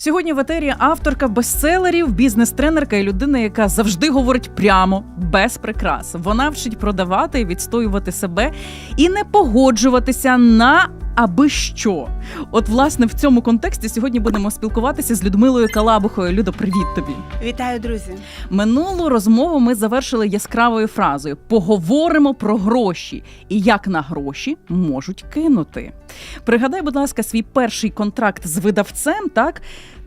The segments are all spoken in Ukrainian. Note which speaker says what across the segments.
Speaker 1: Сьогодні в етері авторка бестселерів, бізнес-тренерка і людина, яка завжди говорить прямо, без прикрас. Вона вчить продавати відстоювати себе і не погоджуватися на аби що. От, власне, в цьому контексті сьогодні будемо спілкуватися з Людмилою Калабухою. Людо, привіт тобі.
Speaker 2: Вітаю, друзі.
Speaker 1: Минулу розмову ми завершили яскравою фразою: поговоримо про гроші і як на гроші можуть кинути. Пригадай, будь ласка, свій перший контракт з видавцем, так?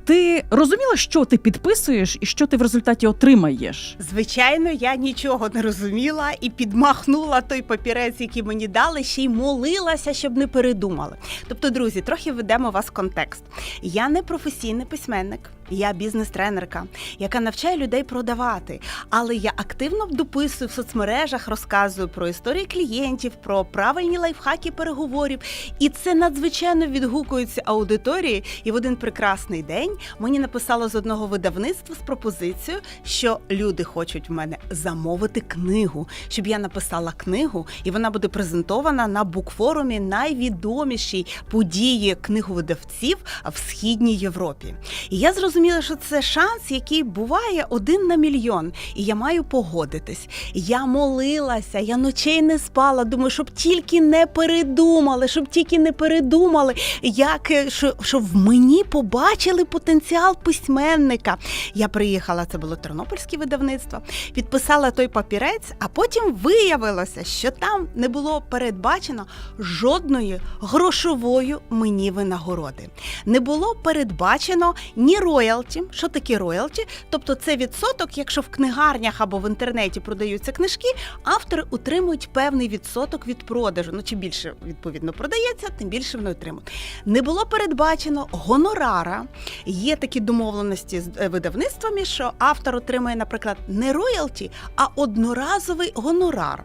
Speaker 1: Ти розуміла, що ти підписуєш і що ти в результаті отримаєш?
Speaker 2: Звичайно, я нічого не розуміла і підмахнула той папірець, який мені дали, ще й молилася, щоб не передумали. Тобто, друзі, трохи ведемо вас в контекст. Я не професійний письменник, я бізнес-тренерка, яка навчає людей продавати. Але я активно дописую в соцмережах, розказую про історії клієнтів, про правильні лайфхаки переговорів. І це надзвичайно відгукується аудиторії. І в один прекрасний день мені написало з одного видавництва з пропозицією, що люди хочуть в мене замовити книгу, щоб я написала книгу, і вона буде презентована на букфорумі найвідомішій події книговидавців в східній Європі. І я зрозуміла, що це шанс, який буває один на мільйон, і я маю погодитись. Я молилася, я ночей не спала. Думаю, щоб тільки не передумали, щоб тільки не передумали, як е, що, що в мені побачили потенціал письменника. Я приїхала, це було тернопільське видавництво, підписала той папірець, а потім виявилося, що там не було передбачено жодної грошової мені винагороди. Не було передбачено ні роялті. Що таке роялті? Тобто це відсоток, якщо в книгарнях або в інтернеті продаються книжки, автори отримують певний відсоток від продажу. Ну, чим більше відповідно продається, тим більше вони отримують. Не було передбачено гонорара. Є такі домовленості з е, видавництвами, що автор отримує, наприклад, не роялті, а одноразовий гонорар.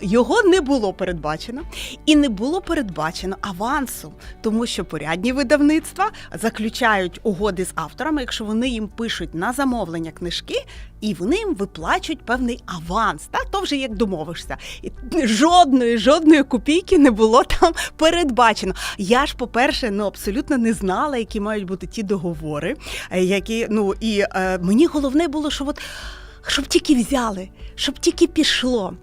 Speaker 2: Його не було передбачено, і не було передбачено авансу, тому що порядні видавництва заключають угоди з авторами, якщо вони їм пишуть на замовлення книжки, і вони їм виплачують певний аванс. Та то вже як домовишся. І жодної, жодної копійки не було там передбачено. Я ж, по-перше, ну абсолютно не знала, які мають бути ті договори, е, які ну і е, мені головне було, що от. Щоб тільки взяли, щоб тільки пішло.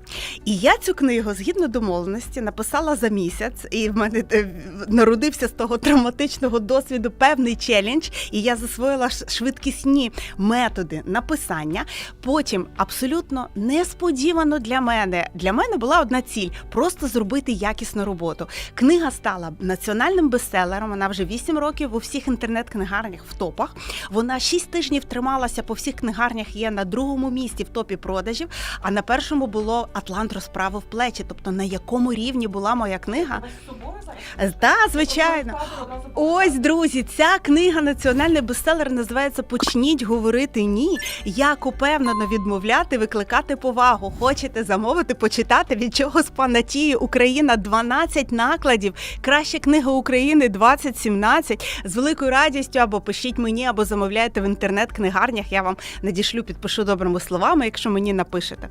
Speaker 2: І я цю книгу, згідно домовленості, написала за місяць, і в мене е, народився з того травматичного досвіду певний челендж, і я засвоїла швидкісні методи написання. Потім абсолютно несподівано для мене. Для мене була одна ціль просто зробити якісну роботу. Книга стала національним бестселером. Вона вже 8 років у всіх інтернет-книгарнях в топах. Вона 6 тижнів трималася по всіх книгарнях. Є на другому місці в топі продажів. А на першому було Атлант розправив плечі. Тобто на якому рівні була моя книга? Так, звичайно. Ось, друзі, ця книга національний бестселер називається Почніть говорити ні. Як упевнено відмовляти, викликати повагу. Хочете замовити, почитати від чого з панатії Україна 12 накладів. Краща книга України 2017. З великою радістю або пишіть мені, або замовляйте в інтернет-книгарнях. Я вам надішлю, підпишу добрими словами, якщо мені напишете.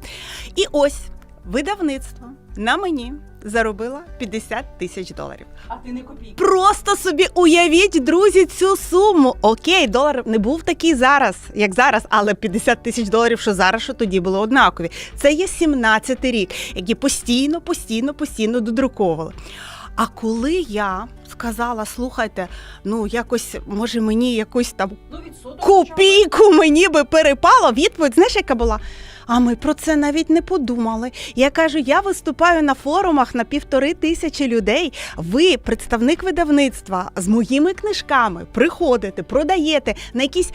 Speaker 2: І ось видавництво на мені заробила 50 тисяч доларів.
Speaker 1: А ти не копійки.
Speaker 2: Просто собі уявіть, друзі, цю суму. Окей, долар не був такий зараз, як зараз, але 50 тисяч доларів, що зараз, що тоді було однакові. Це є 17 рік, які постійно, постійно, постійно додруковували. А коли я сказала, слухайте, ну якось може мені якусь там
Speaker 1: Ну,
Speaker 2: копійку мені би перепало. Відповідь, знаєш, яка була? А ми про це навіть не подумали. Я кажу, я виступаю на форумах на півтори тисячі людей. Ви, представник видавництва, з моїми книжками приходите, продаєте на якісь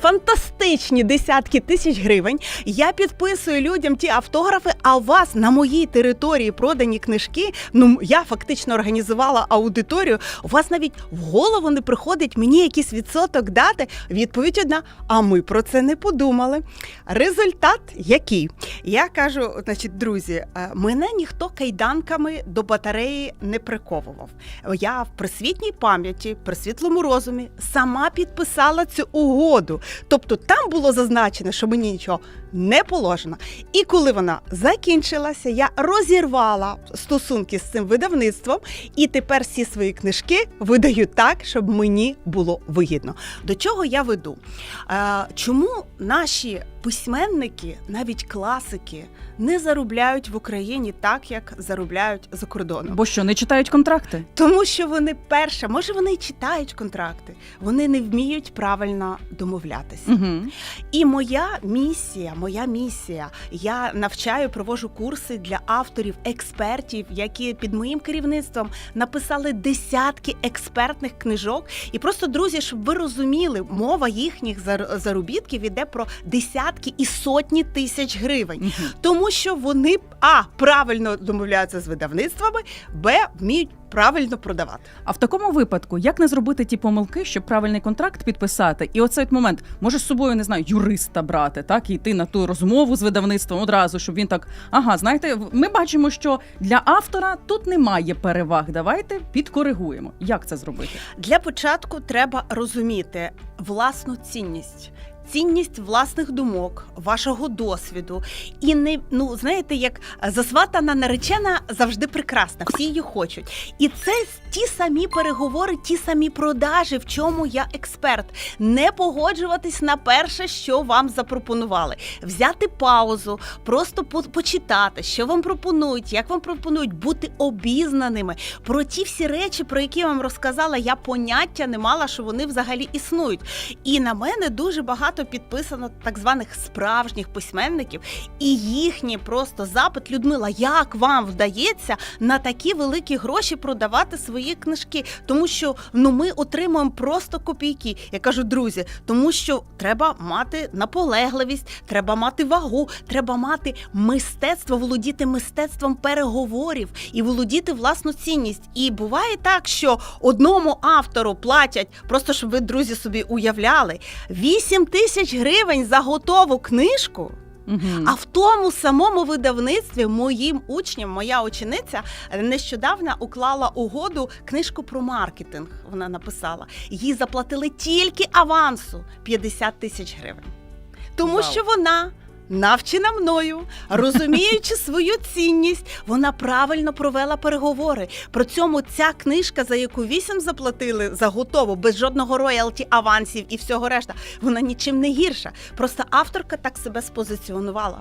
Speaker 2: фантастичні десятки тисяч гривень. Я підписую людям ті автографи. А у вас на моїй території продані книжки. Ну я фактично організувала аудиторію. У вас навіть в голову не приходить мені якийсь відсоток дати. Відповідь одна: а ми про це не подумали. Результат Який? Я кажу, значить, друзі, е, мене ніхто кайданками до батареї не приковував. Я в присвітній пам'яті, при світлому розумі сама підписала цю угоду. Тобто там було зазначено, що мені нічого не положено. І коли вона закінчилася, я розірвала стосунки з цим видавництвом, і тепер всі свої книжки видаю так, щоб мені було вигідно. До чого я веду? Е, чому наші письменники, навіть класики, не заробляють в Україні так, як заробляють за кордоном?
Speaker 1: Бо що не читають контракти?
Speaker 2: Тому що вони перше, може вони і читають контракти, вони не вміють правильно домовлятися.
Speaker 1: Угу.
Speaker 2: І моя місія, моя місія. Я навчаю, провожу курси для авторів, експертів, які під моїм керівництвом написали десятки експертних книжок. І просто друзі, щоб ви розуміли, мова їхніх зар- заробітків іде про десятки і сотні тисяч гривень.
Speaker 1: Угу.
Speaker 2: Тому що вони а правильно домовляються з видавництвами, б вміють правильно продавати.
Speaker 1: А в такому випадку, як не зробити ті помилки, щоб правильний контракт підписати? І оцей от момент може з собою не знаю, юриста брати, так і йти на ту розмову з видавництвом одразу, щоб він так. Ага, знаєте, ми бачимо, що для автора тут немає переваг. Давайте підкоригуємо. Як це зробити?
Speaker 2: Для початку треба розуміти власну цінність. Цінність власних думок, вашого досвіду, і не ну знаєте, як засватана наречена завжди прекрасна, всі її хочуть. І це ті самі переговори, ті самі продажі, в чому я експерт. Не погоджуватись на перше, що вам запропонували, взяти паузу, просто почитати, що вам пропонують, як вам пропонують бути обізнаними про ті всі речі, про які я вам розказала. Я поняття не мала, що вони взагалі існують. І на мене дуже багато підписано так званих справжніх письменників, і їхній просто запит Людмила, як вам вдається на такі великі гроші продавати свої книжки? Тому що ну ми отримуємо просто копійки. Я кажу, друзі, тому що треба мати наполегливість, треба мати вагу, треба мати мистецтво, володіти мистецтвом переговорів і володіти власну цінність. І буває так, що одному автору платять, просто щоб ви, друзі, собі уявляли, 8 тисяч гривень за готову книжку.
Speaker 1: Угу.
Speaker 2: А в тому самому видавництві моїм учням, моя учениця нещодавно уклала угоду книжку про маркетинг. Вона написала. Їй заплатили тільки авансу 50 тисяч гривень. Тому
Speaker 1: Вау.
Speaker 2: що вона. Навчена мною, розуміючи свою цінність, вона правильно провела переговори. При цьому ця книжка, за яку вісім заплатили за готову, без жодного роялті, авансів і всього решта, вона нічим не гірша. Просто авторка так себе спозиціонувала.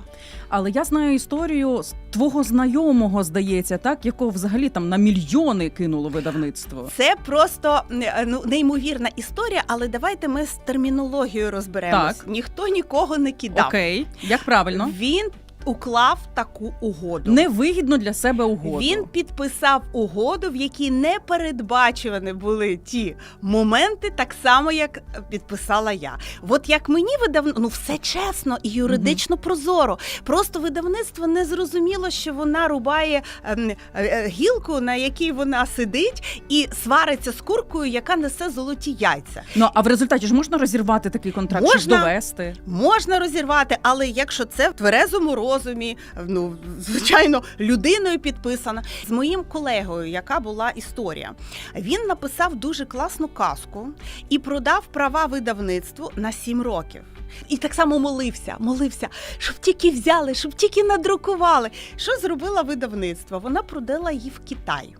Speaker 1: Але я знаю історію з твого знайомого, здається, так якого взагалі там на мільйони кинуло видавництво.
Speaker 2: Це просто ну неймовірна історія, але давайте ми з термінологією розберемось.
Speaker 1: Так.
Speaker 2: Ніхто нікого не кидав.
Speaker 1: Окей, як правильно?
Speaker 2: Він уклав таку угоду.
Speaker 1: Невигідно для себе угоду.
Speaker 2: Він підписав угоду, в якій не передбачувані були ті моменти, так само як підписала я. От як мені видавно, ну все чесно і юридично прозоро. Просто видавництво не зрозуміло, що вона рубає ем, е, е, гілку, на якій вона сидить, і свариться з куркою, яка несе золоті яйця.
Speaker 1: Ну а в результаті ж можна розірвати такий контракт,
Speaker 2: Можна.
Speaker 1: довести.
Speaker 2: Можна розірвати, але якщо це в тверезому розумі, ну звичайно, людиною підписана. З моїм колегою, яка була історія, він написав дуже класну казку і продав права видавництву на 7 років. І так само молився, молився, щоб тільки взяли, щоб тільки надрукували. Що зробила видавництво? Вона продала її в Китай.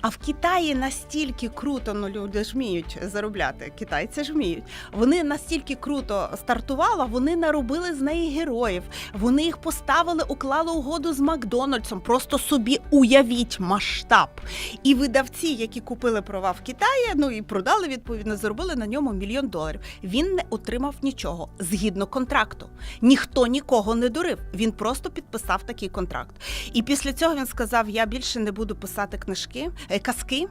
Speaker 2: А в Китаї настільки круто, ну люди ж вміють заробляти, китайці ж вміють. Вони настільки круто стартували, вони наробили з неї героїв. Вони їх поставили, уклали угоду з Макдональдсом. Просто собі уявіть масштаб. І видавці, які купили права в Китаї, ну і продали відповідно, заробили на ньому мільйон доларів. Він не отримав нічого згідно контракту. Ніхто нікого не дурив. Він просто підписав такий контракт. І після цього він сказав: Я більше не буду писати книжки, е, казки.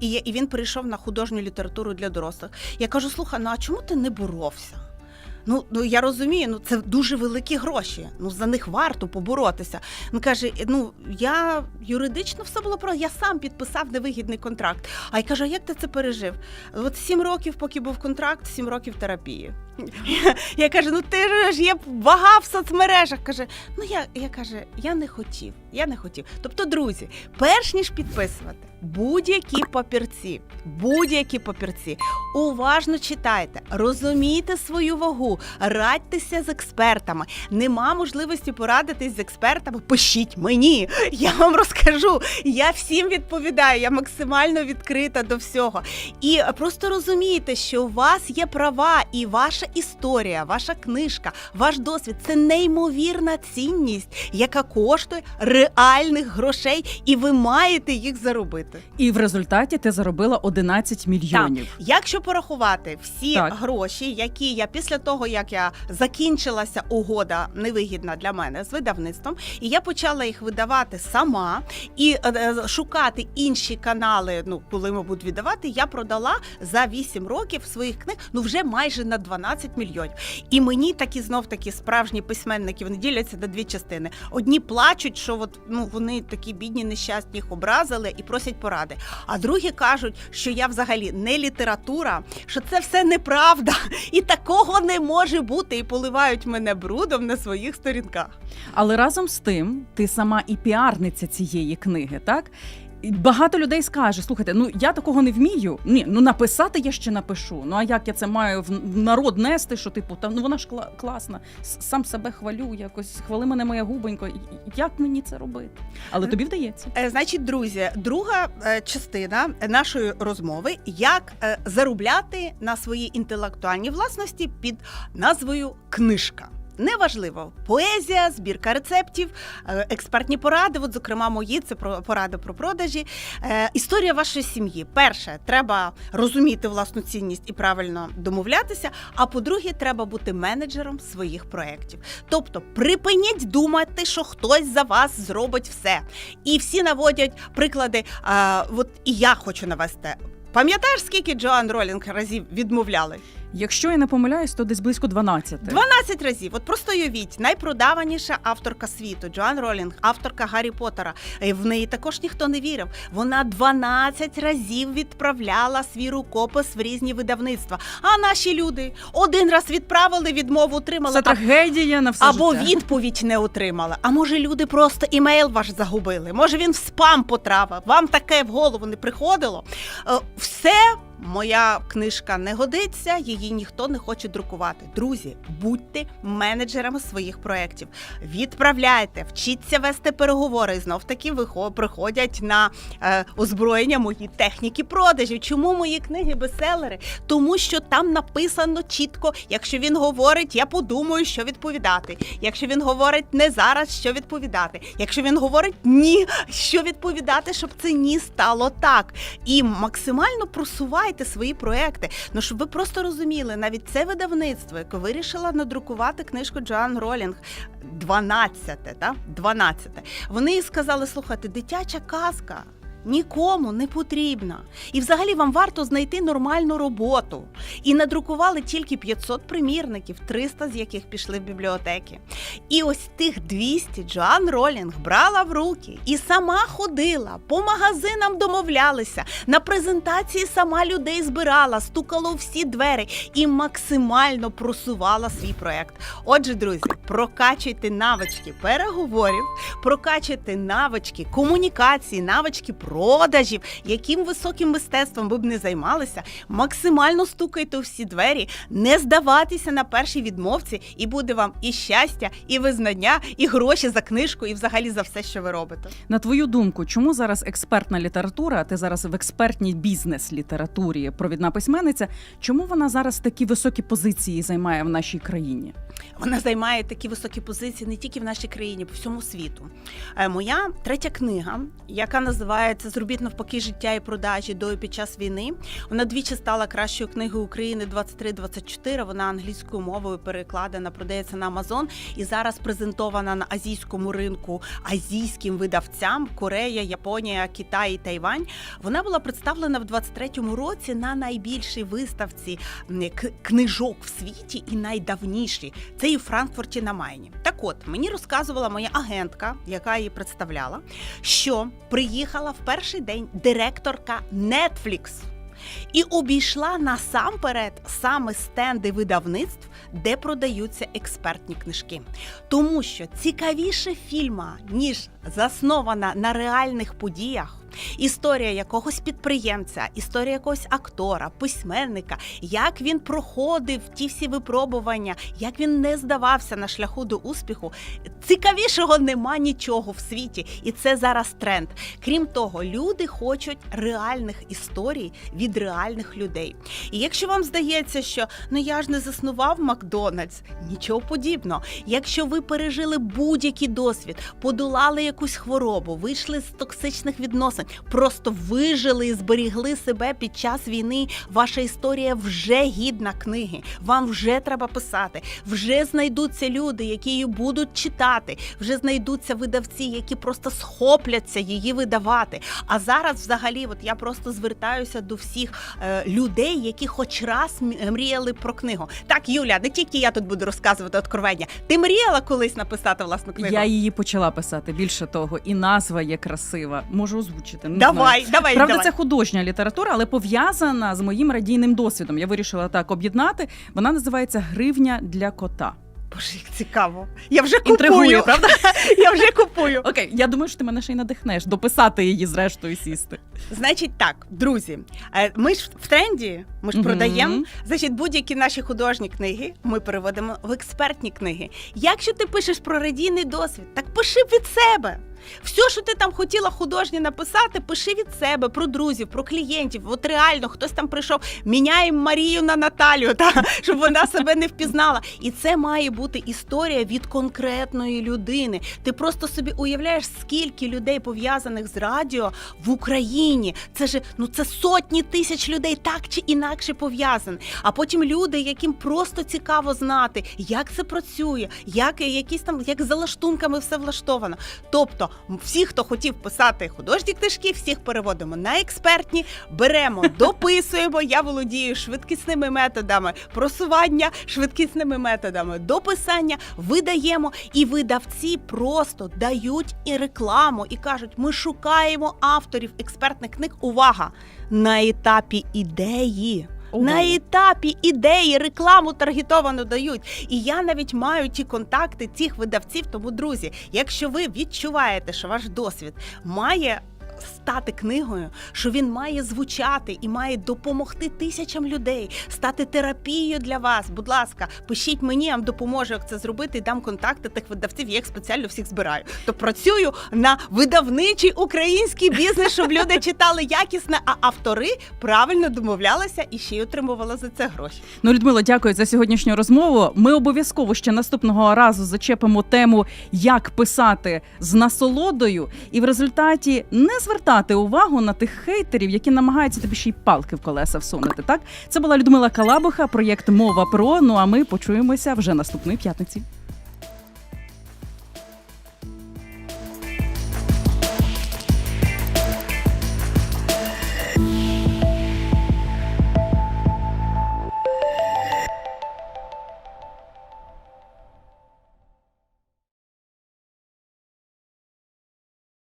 Speaker 2: І, і він перейшов на художню літературу для дорослих. Я кажу: слухай, ну а чому ти не боровся? Ну, ну я розумію, ну це дуже великі гроші. Ну за них варто поборотися. Він каже: ну я юридично все було про я сам підписав невигідний контракт. А я кажу, а як ти це пережив? От сім років, поки був контракт, сім років терапії. Я кажу, ну ти ж є вага в соцмережах. Каже, ну я, я каже, я не хотів. Я не хотів. Тобто, друзі, перш ніж підписувати будь-які папірці, будь-які папірці, уважно читайте, розумійте свою вагу, радьтеся з експертами. Нема можливості порадитись з експертами. Пишіть мені, я вам розкажу. Я всім відповідаю, я максимально відкрита до всього. І просто розумійте, що у вас є права, і ваша історія, ваша книжка, ваш досвід це неймовірна цінність, яка коштує реальних грошей, і ви маєте їх заробити.
Speaker 1: І в результаті ти заробила 11 мільйонів.
Speaker 2: Якщо порахувати всі
Speaker 1: Так.
Speaker 2: гроші, які я після того, як я закінчилася угода невигідна для мене з видавництвом, і я почала їх видавати сама і е, е, шукати інші канали. Ну, коли ми будуть віддавати, я продала за 8 років своїх книг ну вже майже на 12 мільйонів. І мені такі знов такі справжні письменники вони діляться на дві частини. Одні плачуть, що от ну вони такі бідні, нещасні, їх образили і просять поради. А другі кажуть, що я взагалі не література, що це все неправда, і такого не може бути. І поливають мене брудом на своїх сторінках.
Speaker 1: Але разом з тим, ти сама і піарниця цієї книги, так? І Багато людей скаже: слухайте, ну я такого не вмію. Ні, ну написати я ще напишу. Ну а як я це маю в народ нести? Що типу, там ну вона ж кла- класна, сам себе хвалю, якось хвали мене моя губонько. Як мені це робити? Але тобі вдається.
Speaker 2: Е, Значить, друзі, друга е, частина нашої розмови: як е, заробляти на своїй інтелектуальній власності під назвою книжка. Неважливо, поезія, збірка рецептів, е, експертні поради. От, зокрема, мої це про поради про продажі. Е, Історія вашої сім'ї. Перше, треба розуміти власну цінність і правильно домовлятися. А по-друге, треба бути менеджером своїх проєктів. Тобто, припиніть думати, що хтось за вас зробить все. І всі наводять приклади. А, от і я хочу навести. Пам'ятаєш, скільки Джоан Ролінг разів відмовляли?
Speaker 1: Якщо я не помиляюсь, то десь близько 12.
Speaker 2: 12 разів. От просто уявіть, найпродаваніша авторка світу Джоан Ролінг, авторка Гаррі Поттера. Е, В неї також ніхто не вірив. Вона 12 разів відправляла свій рукопис в різні видавництва. А наші люди один раз відправили, відмову отримали.
Speaker 1: Це трагедія на все
Speaker 2: Або
Speaker 1: життя.
Speaker 2: відповідь не отримала. А може люди просто імейл ваш загубили? Може він в спам потрапив? Вам таке в голову не приходило? Е, Все. Моя книжка не годиться, її ніхто не хоче друкувати. Друзі, будьте менеджерами своїх проєктів. Відправляйте, вчіться вести переговори. Знов таки приходять на е, озброєння мої техніки продажів. Чому мої книги бестселери? Тому що там написано чітко, якщо він говорить, я подумаю, що відповідати. Якщо він говорить не зараз, що відповідати. Якщо він говорить ні, що відповідати, щоб це ні стало так. І максимально просувайте свої проекти. Ну щоб ви просто розуміли, навіть це видавництво, яке вирішило надрукувати книжку Джоан Ролінг 12, та 12. Вони сказали: слухайте, дитяча казка. Нікому не потрібна. І взагалі вам варто знайти нормальну роботу. І надрукували тільки 500 примірників, 300 з яких пішли в бібліотеки. І ось тих 200 Джоан Ролінг брала в руки і сама ходила, по магазинам домовлялися, на презентації сама людей збирала, стукала у всі двері і максимально просувала свій проект. Отже, друзі, прокачуйте навички переговорів, прокачуйте навички комунікації, навички продажів, яким високим мистецтвом ви б не займалися, максимально стукайте у всі двері, не здаватися на першій відмовці, і буде вам і щастя, і визнання, і гроші за книжку, і взагалі за все, що ви робите.
Speaker 1: На твою думку, чому зараз експертна література, а ти зараз в експертній бізнес-літературі, провідна письменниця, чому вона зараз такі високі позиції займає в нашій країні?
Speaker 2: Вона займає такі високі позиції не тільки в нашій країні, по всьому світу. Е, Моя третя книга, яка називається Зробіть навпаки життя і продажі до і під час війни. Вона двічі стала кращою книгою України 23-24. Вона англійською мовою перекладена, продається на Амазон і зараз презентована на азійському ринку азійським видавцям Корея, Японія, Китай і Тайвань. Вона була представлена в 23-му році на найбільшій виставці книжок в світі і найдавніші. Це і в Франкфурті на Майні. От мені розказувала моя агентка, яка її представляла, що приїхала в перший день директорка Netflix. і обійшла насамперед саме стенди видавництв, де продаються експертні книжки. Тому що цікавіше фільма, ніж заснована на реальних подіях. Історія якогось підприємця, історія якогось актора, письменника, як він проходив ті всі випробування, як він не здавався на шляху до успіху. Цікавішого нема нічого в світі, і це зараз тренд. Крім того, люди хочуть реальних історій від реальних людей. І якщо вам здається, що ну я ж не заснував Макдональдс, нічого подібного. Якщо ви пережили будь-який досвід, подолали якусь хворобу, вийшли з токсичних відносин, просто вижили і зберігли себе під час війни. Ваша історія вже гідна книги. Вам вже треба писати. Вже знайдуться люди, які її будуть читати. Вже знайдуться видавці, які просто схопляться її видавати. А зараз, взагалі, от я просто звертаюся до всіх е, людей, які хоч раз мріяли про книгу. Так, Юля, не тільки я тут буду розказувати откровення. Ти мріяла колись написати власну книгу?
Speaker 1: Я її почала писати. Більше того, і назва є красива. Можу озвучити. Не
Speaker 2: Давай,
Speaker 1: знаю.
Speaker 2: давай,
Speaker 1: Правда,
Speaker 2: давай.
Speaker 1: це художня література, але пов'язана з моїм радійним досвідом. Я вирішила так об'єднати. Вона називається Гривня для кота.
Speaker 2: Боже, як цікаво. Я вже
Speaker 1: Інтригує,
Speaker 2: купую.
Speaker 1: правда?
Speaker 2: Я вже купую.
Speaker 1: Окей, я думаю, що ти мене ще й надихнеш дописати її, зрештою, сісти.
Speaker 2: Значить, так, друзі, е, ми ж в тренді, ми ж
Speaker 1: Мгм.
Speaker 2: продаємо. Значить, будь-які наші художні книги ми переводимо в експертні книги. Якщо ти пишеш про радійний досвід, так пиши від себе. Все, що ти там хотіла художнє написати, пиши від себе про друзів, про клієнтів. От реально хтось там прийшов, міняємо Марію на Наталію, та щоб вона себе не впізнала. І це має бути історія від конкретної людини. Ти просто собі уявляєш, скільки людей пов'язаних з радіо в Україні. Це ж ну це сотні тисяч людей, так чи інакше пов'язані. А потім люди, яким просто цікаво знати, як це працює, як якісь там як за лаштунками все влаштовано. Тобто, всі, хто хотів писати художні книжки, всіх переводимо на експертні, беремо, дописуємо. Я володію швидкісними методами просування, швидкісними методами дописання, видаємо, і видавці просто дають і рекламу, і кажуть: ми шукаємо авторів експертних книг. Увага! На етапі ідеї.
Speaker 1: Ого.
Speaker 2: На етапі ідеї рекламу таргетовану дають. І я навіть маю ті контакти цих видавців. Тому, друзі, якщо ви відчуваєте, що ваш досвід має стати книгою, що він має звучати і має допомогти тисячам людей, стати терапією для вас. Будь ласка, пишіть мені, я вам допоможу, як це зробити, і дам контакти тих видавців. Я їх спеціально всіх збираю. То працюю на видавничий український бізнес, щоб люди читали якісне, а автори правильно домовлялися і ще й отримували за це гроші.
Speaker 1: Ну, Людмило, дякую за сьогоднішню розмову. Ми обов'язково ще наступного разу зачепимо тему, як писати з насолодою, і в результаті не звертати увагу на тих хейтерів, які намагаються тобі ще й палки в колеса всунути. Так, це була Людмила Калабуха, проєкт Мова про. Ну а ми почуємося вже наступної п'ятниці.